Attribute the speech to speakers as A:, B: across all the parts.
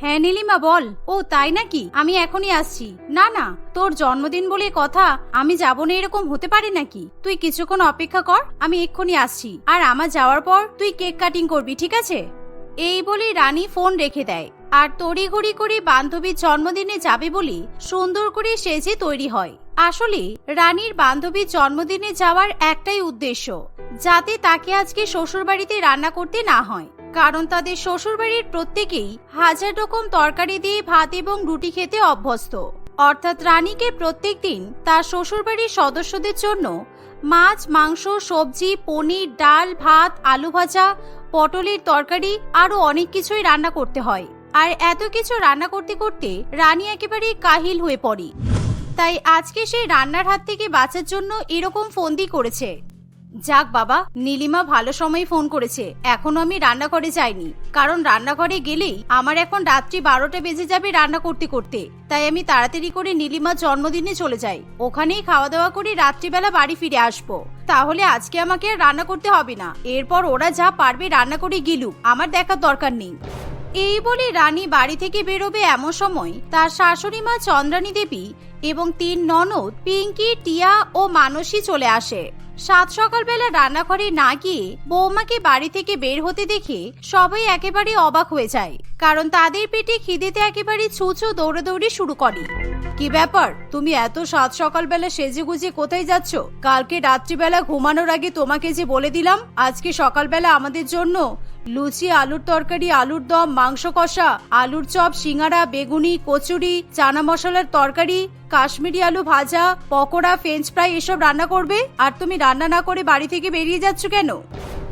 A: হ্যাঁ নীলিমা, বল। ও, তাই নাকি? আমি এখনই আসছি। না না, তোর জন্মদিন বলে কথা, আমি যাব না এরকম হতে পারে নাকি? তুই কিছুক্ষণ অপেক্ষা কর, আমি এক্ষুনি আসছি। আর আমার যাওয়ার পর তুই কেক কাটিং করবি, ঠিক আছে? এই বলে রানী ফোন রেখে দেয়। আর তড়িঘড়ি করে বান্ধবীর জন্মদিনে যাবে বলে সুন্দর করে সেজে তৈরি হয়। আসলে, রানীর বান্ধবীর জন্মদিনে যাওয়ার একটাই উদ্দেশ্য, যাতে তাকে আজকে শ্বশুরবাড়িতে রান্না করতে না হয়। কারণ তাদের শ্বশুরবাড়ির প্রত্যেকেই হাজার রকম তরকারি দিয়ে ভাত এবং রুটি খেতে অভ্যস্ত। অর্থাৎ রানীকে প্রত্যেক দিন তার শ্বশুরবাড়ির সদস্যদের জন্য মাছ, মাংস, সবজি, পনির, ডাল, ভাত, আলু ভাজা, পটলের তরকারি আরও অনেক কিছুই রান্না করতে হয়। আর এত কিছু রান্না করতে করতে রানী একেবারে কাহিল হয়ে পড়ে। তাই আজকে সে রান্নার হাত থেকে বাঁচার জন্য এরকম ফন্দি করেছে। যাক বাবা, নীলিমা ভালো সময় ফোন করেছে। এখনও আমি রান্নাঘরে যাইনি। কারণ রান্নাঘরে গেলেই আমার এখন রাত্রি বারোটা বেজে যাবে রান্না করতে করতে। তাই আমি তাড়াতাড়ি করে নীলিমার জন্মদিনে চলে যাই। ওখানেই খাওয়া দাওয়া করে রাত্রিবেলা বাড়ি ফিরে আসব। তাহলে আজকে আমাকে রান্না করতে হবে না। এরপর ওরা যা পারবে রান্না করে গিলুক। আমার দেখার দরকার নেই। এই বলে রানী বাড়ি থেকে বেরোবে এমন সময় তার শাশুড়ি মা চন্দ্রানী দেবী এবং তিন ননদ পিঙ্কি, টিয়া ও মানসী চলে আসে। সাত সকালবেলা রান্নাঘরে না গিয়ে বৌমাকে বাড়ি থেকে বের হতে দেখে সবাই একেবারে অবাক হয়ে যায়, কারণ তাদের পেটে খিদেতে একেবারে ছুঁচো দৌড়াদৌড়ি শুরু করে। কি ব্যাপার? তুমি এত সাত সকালবেলা সেজে গুজে কোথায় যাচ্ছ? কালকে রাত্রিবেলা ঘুমানোর আগে তোমাকে যে বলে দিলাম, আজকে সকালবেলা আমাদের জন্য লুচি, আলুর তরকারি, আলুর দম, মাংস কষা, আলুর চপ সিঙ্গারা বেগুনি, কচুরি, চানা মশলার তরকারি, কাশ্মীরি আলু ভাজা, পকোড়া, ফ্রেঞ্চ ফ্রাই, এসব রান্না করবে? আর তুমি রান্না না করে বাড়ি থেকে বেরিয়ে যাচ্ছ কেন?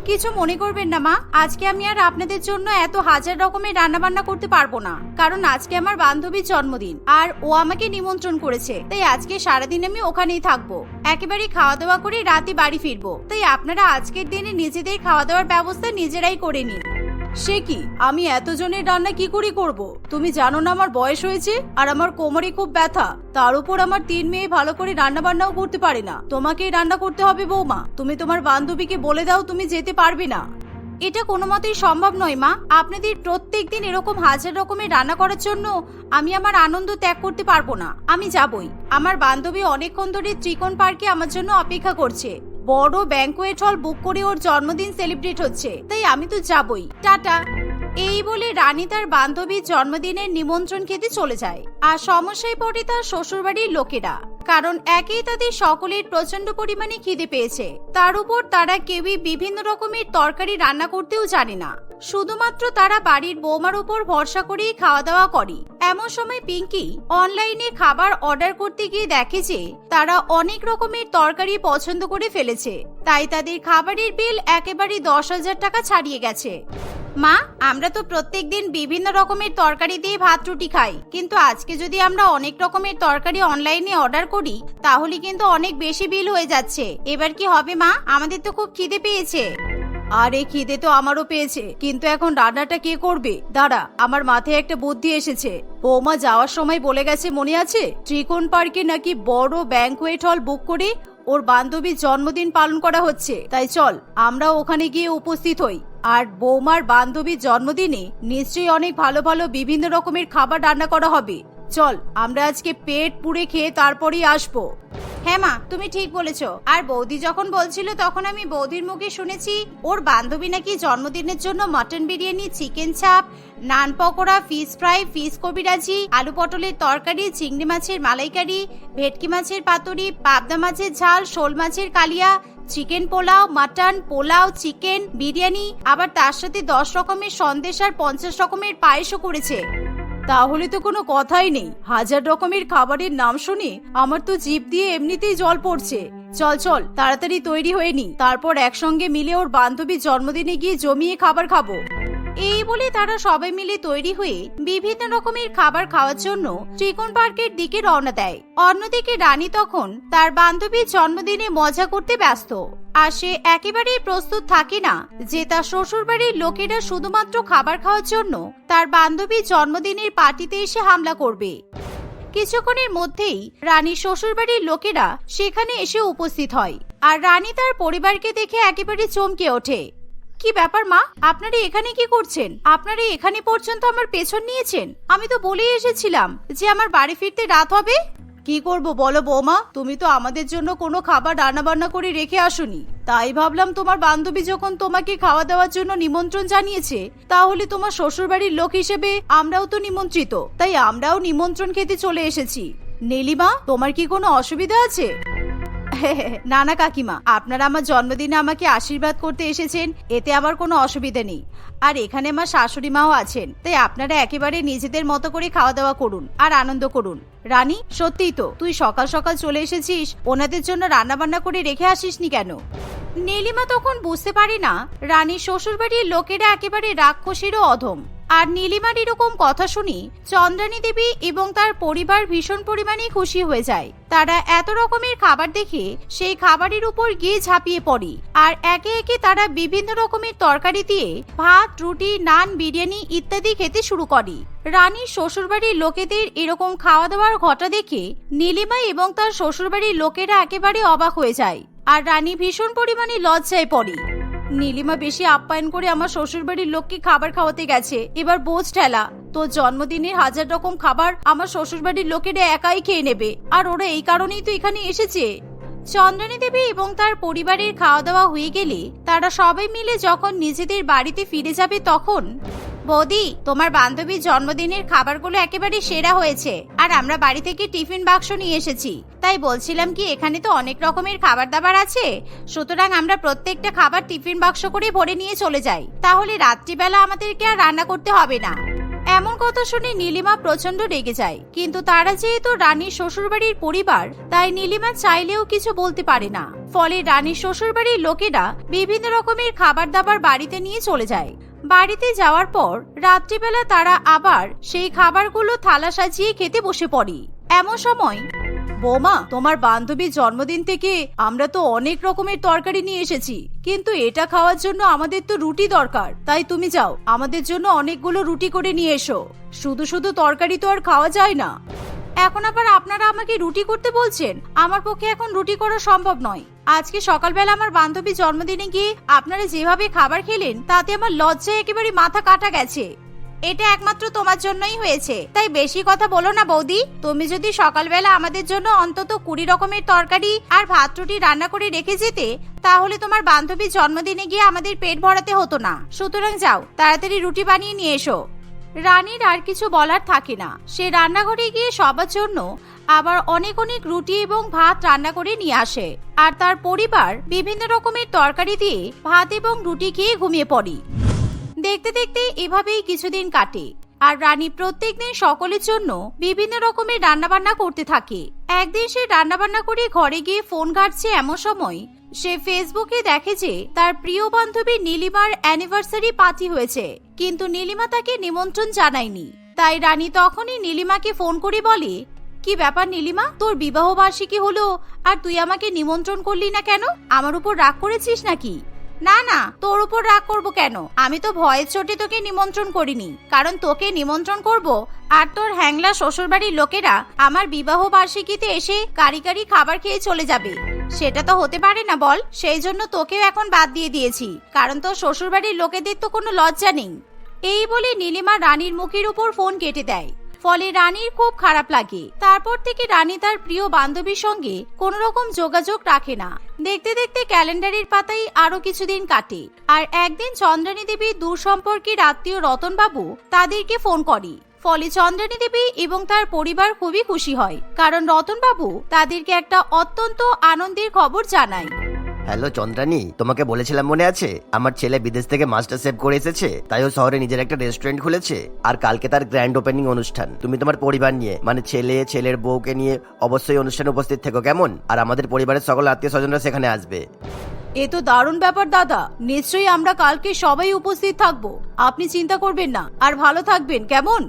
A: কিছু মনে করবেন না, মা। আজকে আমি আর আপনাদের জন্য এত হাজার রকমের রান্না বান্না করতে পারব না। কারণ আজকে আমার বান্ধবীর জন্মদিন, আর ও আমাকে নিমন্ত্রণ করেছে। তাই আজকে সারাদিন আমি ওখানেই থাকব। একেবারে খাওয়া দাওয়া করে রাতে বাড়ি ফিরবো। তাই আপনারা আজকের দিনে নিজেদের খাওয়া দাওয়ার ব্যবস্থা নিজেরাই করে নিন। সে কি? আমি এতজনের রান্না কি করে করব? তুমি জানো না আমার বয়স হয়েছে আর আমার কোমরে খুব ব্যথা। তার উপর আমার তিন মেয়ে ভালো করে রান্না বান্নাও করতে পারে না। তোমাকেই রান্না করতে হবে বৌমা। তুমি তোমার বান্ধবীকে বলে দাও তুমি যেতে পারবে না। এটা কোনো মতেই সম্ভব নয়, মা। আপনাদের প্রত্যেক দিন এরকম হাজার রকমের রান্না করার জন্য আমি আমার আনন্দ ত্যাগ করতে পারব না। আমি যাবই। আমার বান্ধবী অনেকক্ষণ ধরে ত্রিকোণ পার্কে আমার জন্য অপেক্ষা করছে। বড় ব্যাংকোয়েট হল বুক করে ওর জন্মদিন সেলিব্রেট হচ্ছে। তাই আমি তো যাবই। টাটা। এই বলে রানী তার বান্ধবীর জন্মদিনের নিমন্ত্রণ খেতে চলে যায়। আর সমস্যায় পড়ে তার শ্বশুরবাড়ির লোকেরা। কারণ একেই তাদের সকলের প্রচণ্ড পরিমাণে খিদে পেয়েছে। তার উপর তারা কেউই বিভিন্ন রকমের তরকারি রান্না করতেও জানে না। শুধুমাত্র তারা বাড়ির বৌমার উপর ভরসা করেই খাওয়া দাওয়া করে। এমন সময় পিঙ্কি অনলাইনে খাবার অর্ডার করতে গিয়ে দেখে যে তারা অনেক রকমের তরকারি পছন্দ করে ফেলেছে। তাই তাদের খাবারের বিল একেবারে দশ হাজার টাকা ছাড়িয়ে গেছে। মা, আমরা তো প্রত্যেক দিন বিভিন্ন রকমের তরকারি দিয়ে ভাত রুটি খাই। কিন্তু আজকে যদি আমরা অনেক রকমের তরকারি অনলাইনে অর্ডার করি, তাহলে কিন্তু অনেক বেশি বিল হয়ে যাচ্ছে। এবার কি হবে মা? আমাদের তো খুব খিদে পেয়েছে। আরে, খিদে তো আমারও পেয়েছে। কিন্তু এখন রান্নাটা কে করবে? দাঁড়া, আমার মাথায় একটা বুদ্ধি এসেছে। বৌমা যাওয়ার সময় বলে গেছে, মনে আছে? ত্রিকোণ পার্কে নাকি বড় ব্যাংকোয়েট হল বুক করে ওর বান্ধবীর জন্মদিন পালন করা হচ্ছে। তাই চল, আমরা ওখানে গিয়ে উপস্থিত হই। আর বৌমার বান্ধবীর জন্মদিনে নিশ্চয়ই অনেক ভালো ভালো বিভিন্ন রকমের খাবার রান্না করা হবে। চল, আমরা আজকে পেট পুড়ে খেয়ে তারপরেই আসব। হ্যাঁ মা, তুমি ঠিক বলেছ। আর বৌদি যখন বলছিল, তখন আমি বৌদির মুখে শুনেছি, ওর বান্ধবী নাকি জন্মদিনের জন্য mutton biryani, chicken chaap, naan pakora, fish fry, fish kabiraji, আলু পটলের তরকারি, চিংড়ি মাছের মালাইকারি, ভেটকি মাছের পাতুরি, পাবদা মাছের ঝাল, শোল মাছের কালিয়া chicken pulao, mutton, pulao, chicken, biryani, আবার তার সাথে দশ রকমের সন্দেশ আর পঞ্চাশ রকমের পায়েসও করেছে। তাহলে তো কোনো কথাই নেই। হাজার রকমের খাবারের নাম শুনে আমার তো জিভ দিয়ে এমনিতেই জল পড়ছে। চল চল, তাড়াতাড়ি তৈরি হয়ে নি। তারপর একসঙ্গে মিলে ওর বান্ধবীর জন্মদিনে গিয়ে জমিয়ে খাবার খাব। এই বলে তারা সবাই মিলে তৈরি হয়ে বিভিন্ন রকমের খাবার খাওয়ার জন্য ত্রিকোণ পার্কের দিকে রওনা দেয়। অন্যদিকে রানী তখন তার বান্ধবীর জন্মদিনে মজা করতে ব্যস্ত। আর সে একেবারেই প্রস্তুত থাকে না যে তার শ্বশুরবাড়ির লোকেরা শুধুমাত্র খাবার খাওয়ার জন্য তার বান্ধবীর জন্মদিনের পার্টিতে এসে হামলা করবে। কিছুক্ষণের মধ্যেই রানীর শ্বশুরবাড়ির লোকেরা সেখানে এসে উপস্থিত হয়। আর রানী তার পরিবারকে দেখে একেবারে চমকে ওঠে। কি ব্যাপার, মা? আপনারা এখানে কি করছেন? আপনারা এখানে পর্যন্ত আমার পেছন নিয়েছেন? আমি তো বলেই এসেছিলাম যে আমার বাড়ি ফিরতে রাত হবে। কি করব বলো বৌমা? তুমি তো আমাদের জন্য কোনো খাবার রান্না বান্না করে রেখে আসোনি। তাই ভাবলাম তোমার বান্ধবী যখন তোমাকে খাওয়া দাওয়ার জন্য নিমন্ত্রণ জানিয়েছে, তাহলে তোমার শ্বশুরবাড়ির লোক হিসেবে আমরাও তো নিমন্ত্রিত। তাই আমরাও নিমন্ত্রণ খেতে চলে এসেছি। নীলিমা, তোমার কি কোনো অসুবিধা আছে? না না কাকিমা, আপনারা আমার জন্মদিনে আমাকে আশীর্বাদ করতে এসেছেন, এতে আমার কোনো অসুবিধা নেই। আর এখানে আমার শাশুড়ি মাও আছেন, তাই আপনারা একেবারে নিজেদের মতো করে খাওয়া দাওয়া করুন আর আনন্দ করুন। রানী, সত্যিই তো, তুই সকাল সকাল চলে এসেছিস, ওনাদের জন্য রান্না বান্না করে রেখে আসিসনি কেন? নীলিমা তখন বুঝতে পারে না, রানীর শ্বশুরবাড়ির লোকেরা একেবারে রাক্ষসীরও অধম। আর নীলিমার এরকম কথা শুনি চন্দ্রানী দেবী এবং তার পরিবার ভীষণ পরিমাণে খুশি হয়ে যায়। তারা এত রকমের খাবার দেখে সেই খাবারের উপর গিয়ে ঝাঁপিয়ে পড়ে আর একে একে তারা বিভিন্ন রকমের তরকারি দিয়ে ভাত, রুটি, নান, বিরিয়ানি ইত্যাদি খেতে শুরু করে। রানীর শ্বশুরবাড়ির লোকেদের এরকম খাওয়া দাওয়ার ঘটা দেখে নীলিমা এবং তার শ্বশুরবাড়ির লোকেরা একেবারে অবাক হয়ে যায়। আর রানী ভীষণ পরিমাণে লজ্জায় পড়ে। নীলিমা বেশি আপ্যায়ন করে আমার শ্বশুরবাড়ির লোককে খাবার খাওয়াতে গেছে। এবার বোঝ ঠেলা, তোর জন্মদিনের হাজার রকম খাবার আমার শ্বশুরবাড়ির লোকেরা একাই খেয়ে নেবে। আর ওরা এই কারণেই তো এখানে এসেছে। চন্দ্রনী দেবী এবং তার পরিবারের খাওয়া দাওয়া হয়ে গেলে তারা সবাই মিলে যখন নিজেদের বাড়িতে ফিরে যাবে তখন বৌদি, তোমার বান্ধবীর জন্মদিনের খাবারগুলো একেবারে সেরা হয়েছে। আর আমরা বাড়ি থেকে টিফিন বাক্স নিয়ে এসেছি। তাই বলছিলাম কি, এখানে তো অনেক রকমের খাবার দাবার আছে। সুতরাং আমরা প্রত্যেকটা খাবার টিফিন বাক্স করে ভরে নিয়ে চলে যাই। তাহলে রাত্রিবেলা আমাদেরকে আর রান্না করতে হবে না। এমন কথা শুনে নীলিমা প্রচণ্ড রেগে যায়। কিন্তু তারা যেহেতু রানীর শ্বশুরবাড়ির পরিবার, তাই নীলিমা চাইলেও কিছু বলতে পারে না। ফলে রানীর শ্বশুরবাড়ির লোকেরা বিভিন্ন রকমের খাবার দাবার বাড়িতে নিয়ে চলে যায়। বাড়িতে যাওয়ার পর রাত্রিবেলা তারা আবার সেই খাবারগুলো থালা সাজিয়ে খেতে বসে পড়ে। এমন সময় বৌমা, তোমার বান্ধবীর জন্মদিন থেকে আমরা তো অনেক রকমের তরকারি নিয়ে এসেছি। কিন্তু এটা খাওয়ার জন্য আমাদের তো রুটি দরকার। তাই তুমি যাও, আমাদের জন্য অনেকগুলো রুটি করে নিয়ে এসো। শুধু শুধু তরকারি তো আর খাওয়া যায় না। এখন আবার আপনারা আমাকে রুটি করতে বলছেন? আমার পক্ষে এখন রুটি করা সম্ভব নয়। আজকে সকালবেলা আমার বান্ধবী জন্মদিনে গিয়ে আপনারা যেভাবে খাবার খেলেন, তাতে আমার লজ্জায় একেবারে মাথা কাটা গেছে। এটা একমাত্র তোমার জন্যই হয়েছে। তাই বেশি কথা বলো না, বৌদি। তুমি যদি সকালবেলা আমাদের জন্য অন্তত কুড়ি রকমের তরকারি আর ভাত রুটি রান্না করে রেখে যেতে, তাহলে তোমার বান্ধবীর জন্মদিনে গিয়ে আমাদের পেট ভরাতে হতো না। সুতরাং যাও, তাড়াতাড়ি রুটি বানিয়ে নিয়ে এসো। রানীর আর কিছু বলার থাকে না। সে রান্নাঘরে গিয়ে সবার জন্য আবার অনেক অনেক রুটি এবং ভাত রান্না করে নিয়ে আসে। আর তার পরিবার বিভিন্ন রকমের তরকারি দিয়ে ভাত এবং রুটি খেয়ে ঘুমিয়ে পড়ে। দেখতে দেখতে এভাবেই কিছুদিন কাটে। আর রানী প্রত্যেকদিন সকলের জন্য বিভিন্ন রকমের রান্নাবান্না করতে থাকে। একদিন সে রান্নাবান্না করে ঘরে গিয়ে ফোন ঘাটছে এমন সময় সে ফেসবুকে দেখে যে তার প্রিয় বান্ধবী নীলিমার অ্যানিভার্সারি পার্টি হয়েছে। কিন্তু নীলিমা তাকে নিমন্ত্রণ জানায়নি। তাই রানী তখনই নীলিমাকে ফোন করে বলে, কি ব্যাপার নীলিমা? তোর বিবাহ বার্ষিকী হলো আর তুই আমাকে নিমন্ত্রণ করলি না কেন? আমার উপর রাগ করেছিস নাকি? না না, তোর উপর রাগ করব কেন? আমি তো ভয়ের চোটে তোকে নিমন্ত্রণ করিনি। কারণ তোকে নিমন্ত্রণ করব আর তোর হ্যাংলা শ্বশুরবাড়ির লোকেরা আমার বিবাহ বার্ষিকীতে এসে কারি কারি খাবার খেয়ে চলে যাবে। সেটা তো হতে পারে না বল, সেই জন্য তোকেও এখন বাদ দিয়ে দিয়েছি। কারণ তোর শ্বশুরবাড়ির লোকেদের তো কোনো লজ্জা নেই। এই বলে নীলিমা রানীর মুখের উপর ফোন কেটে দেয়। ফলে রানীর খুব খারাপ লাগে। তারপর থেকে রানী তার প্রিয় বান্ধবীর সঙ্গে কোন রকম যোগাযোগ রাখে না। দেখতে দেখতে ক্যালেন্ডারের পাতায় আরও কিছুদিন কাটে। আর একদিন চন্দ্রানী দেবীর দূর সম্পর্কের আত্মীয় রতনবাবু তাদেরকে ফোন করে। ফলে চন্দ্রানী দেবী এবং তার পরিবার খুবই খুশি হয়। কারণ রতনবাবু তাদেরকে একটা অত্যন্ত আনন্দের খবর জানায়।
B: হ্যালো চন্দ্রানী, তোমাকে বলেছিলাম মনে আছে? আমার ছেলে বিদেশ থেকে মাস্টার সেভ করে এসেছে, তাই ও শহরে নিজের একটা রেস্টুরেন্ট খুলেছে, আর কালকে তার গ্র্যান্ড ওপেনিং অনুষ্ঠান। তুমি তোমার পরিবার নিয়ে মানে ছেলে, ছেলের বউকে নিয়ে অবশ্যই অনুষ্ঠানে উপস্থিত থেকো, কেমন? আর আমাদের পরিবারের সকল আত্মীয় স্বজনরা সেখানে আসবে।
A: এ তো দারুণ ব্যাপার, দাদা। নিশ্চয়ই আমরা কালকে সবাই উপস্থিত থাকব। আপনি চিন্তা করবেন না, আর ভালো থাকবেন, কেমন?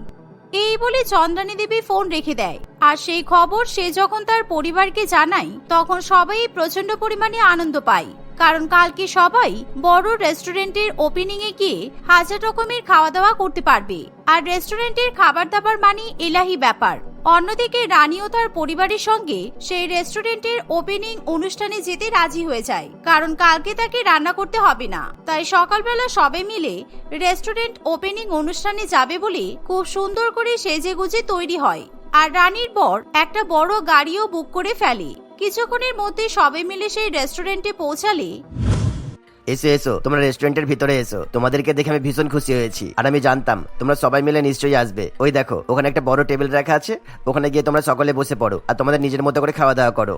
A: এই বলে চন্দ্রানী দেবী ফোন রেখে দেয়। আর সেই খবর সে যখন তার পরিবারকে জানায়, তখন সবাই প্রচণ্ড পরিমাণে আনন্দ পায়। কারণ কালকে সবাই বড় রেস্টুরেন্টের ওপেনিং এ গিয়ে হাজার রকমের খাওয়া দাওয়া করতে পারবে। আর রেস্টুরেন্টের খাবার দাবার মানে এলাহি ব্যাপার। অন্যদিকে রানী ও তার পরিবারের সঙ্গে সেই রেস্টুরেন্টের ওপেনিং অনুষ্ঠানে যেতে রাজি হয়ে যায়। কারণ কালকে তাকে রান্না করতে হবে না। তাই সকালবেলা সবে মিলে রেস্টুরেন্ট ওপেনিং অনুষ্ঠানে যাবে বলে খুব সুন্দর করে সেজে গুজে তৈরি হয়। আর রানীর বর একটা বড় গাড়িও বুক করে ফেলে। কিছুক্ষণের মধ্যে সবে মিলে সেই রেস্টুরেন্টে পৌঁছালে
B: এসো এসো, তোমরা রেস্টুরেন্টের ভিতরে এসো। তোমাদেরকে দেখে আমি ভীষণ খুশি হয়েছি। আর আমি জানতাম, তোমরা সবাই মিলে নিশ্চয়ই আসবে। ওই দেখো, ওখানে একটা বড় টেবিল রাখা আছে। ওখানে গিয়ে তোমরা সকলে বসে পড়ো আর তোমাদের নিজের মতো করে খাওয়া দাওয়া করো।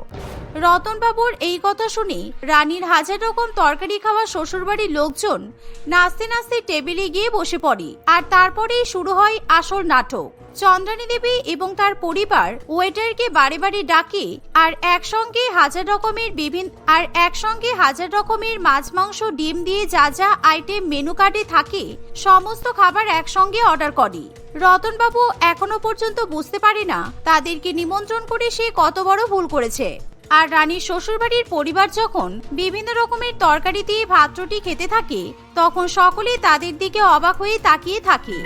A: রতনবাবুর এই কথা শুনে রানীর হাজার রকম তরকারি খাওয়া শ্বশুরবাড়ির লোকজন নাচতে নাচতে টেবিলে গিয়ে বসে পড়ে। আর তারপরেই শুরু হয় আসল নাটক। চন্দ্রানী দেবী এবং তার পরিবার ওয়েটারকে বাড়ি বাড়ি ডাকে আর একসঙ্গে হাজার রকমের বিভিন্ন আর একসঙ্গে হাজার রকমের মাছ, মাংস, ডিম দিয়ে যা যা আইটেম মেনু কার্ডে থাকে, সমস্ত খাবার একসঙ্গে অর্ডার করে। রতনবাবু এখনও পর্যন্ত বুঝতে পারে না তাদেরকে নিমন্ত্রণ করে সে কত বড় ভুল করেছে। আর রানীর শ্বশুরবাড়ির পরিবার যখন বিভিন্ন রকমের তরকারি দিয়ে ভাত রুটি খেতে থাকে, তখন সকলেই তাদের দিকে অবাক হয়ে তাকিয়ে থাকে।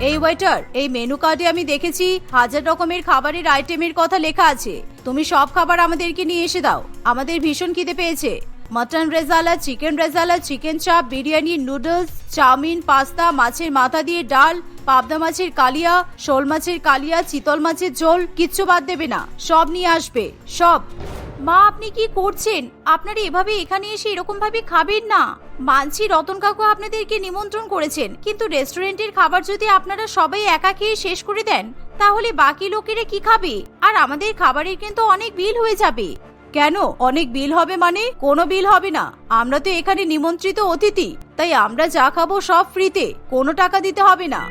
A: এই ওয়েটার এই মেনু কার্ডে আমি দেখেছি হাজার রকমের খাবারের আইটেমের কথা লেখা আছে। তুমি সব খাবার আমাদেরকে নিয়ে এসে দাও। আমাদের ভীষণ খিদে পেয়েছে। Mutton rezala, chicken rezala, chicken chaap, biryani noodles chowmein, pasta, মাছের মাথা দিয়ে ডাল, পাবদা মাছের কালিয়া, শোল মাছের কালিয়া, চিতল মাছের ঝোল, কিচ্ছু বাদ দেবে না। সব নিয়ে আসবে। সব। মা, আপনি কি করছেন? আপনারা এভাবে এখানে এসে এরকম ভাবে খাবেন না। মানছি রতন কাকু আপনাদেরকে নিমন্ত্রণ করেছেন। কিন্তু রেস্টুরেন্টের খাবার যদি আপনারা সবাই একা খেয়ে শেষ করে দেন, তাহলে বাকি লোকেরা কি খাবে? আর আমাদের খাবারের কিন্তু অনেক বিল হয়ে যাবে। কেন? অনেক বিল হবে মানে? কোনো বিল হবে না। আমরা তো এখানে নিমন্ত্রিত অতিথি। তাই আমরা যা খাব সব ফ্রিতে। কোনো টাকা দিতে হবে না।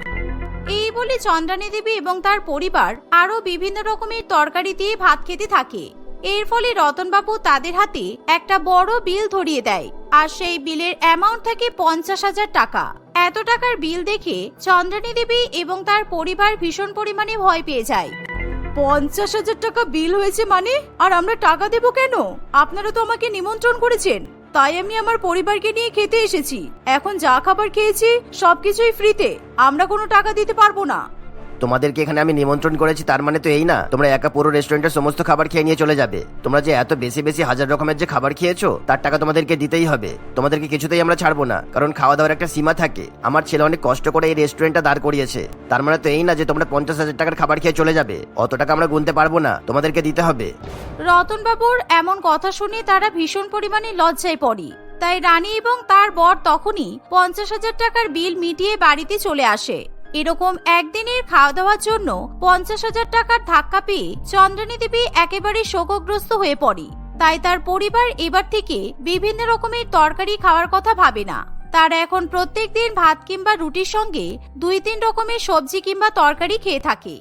A: এই বলে চন্দ্রানী দেবী এবং তার পরিবার আরও বিভিন্ন রকমের তরকারি দিয়ে ভাত খেতে থাকে। এর ফলে রতনবাবু তাদের হাতে একটা বড় বিল ধরিয়ে দেয়, আর সেই বিলের অ্যামাউন্ট থাকে পঞ্চাশ হাজার টাকা। এত টাকার বিল দেখে চন্দ্রানী দেবী এবং তার পরিবার ভীষণ পরিমাণে ভয় পেয়ে যায়। পঞ্চাশ হাজার টাকা বিল হয়েছে মানে? আর আমরা টাকা দেব কেন? আপনারা তো আমাকে নিমন্ত্রণ করেছেন। তাই আমি আমার পরিবারকে নিয়ে খেতে এসেছি। এখন যা খাবার খেয়েছি, সবকিছুই ফ্রিতে আমরা কোনো টাকা দিতে পারব না।
B: তোমাদেরকে এখানে আমি নিমন্ত্রণ করেছি, তার মানে তো এই না। তোমরা একা পুরো রেস্টুরেন্টের সমস্ত খাবার খেয়ে নিয়ে চলে যাবে। তোমরা যে এত বেশি বেশি হাজার রকমের যে খাবার খেয়েছো, তার টাকা তোমাদেরকে দিতেই হবে। তোমাদেরকে কিছুতেই আমরা ছাড়বো না, কারণ খাওয়া দাওয়ার একটা সীমা থাকে। আমার ছেলে অনেক কষ্ট করে এই রেস্টুরেন্টটা দাঁড় করিয়েছে। তার মানে তো এই না যে তোমরা পঞ্চাশ হাজার টাকার খাবার খেয়ে চলে যাবে। অত টাকা আমরা গুনতে পারব না, তোমাদেরকে দিতে হবে।
A: রতনবাবুর এমন কথা শুনে তারা ভীষণ পরিমাণে লজ্জায় পড়ে। তাই রানী এবং তার বর তখনই পঞ্চাশ হাজার টাকার বিল মিটিয়ে বাড়িতে চলে আসে। এরকম একদিনের খাওয়া দাওয়ার জন্য পঞ্চাশ হাজার টাকার ধাক্কা পেয়ে চন্দ্রানী দেবী একেবারে শোকগ্রস্ত হয়ে পড়ে। তাই তার পরিবার এবার থেকে বিভিন্ন রকমের তরকারি খাওয়ার কথা ভাবে না। তারা এখন প্রত্যেক দিন ভাত কিংবা রুটির সঙ্গে দুই তিন রকমের সবজি কিংবা তরকারি খেয়ে থাকে।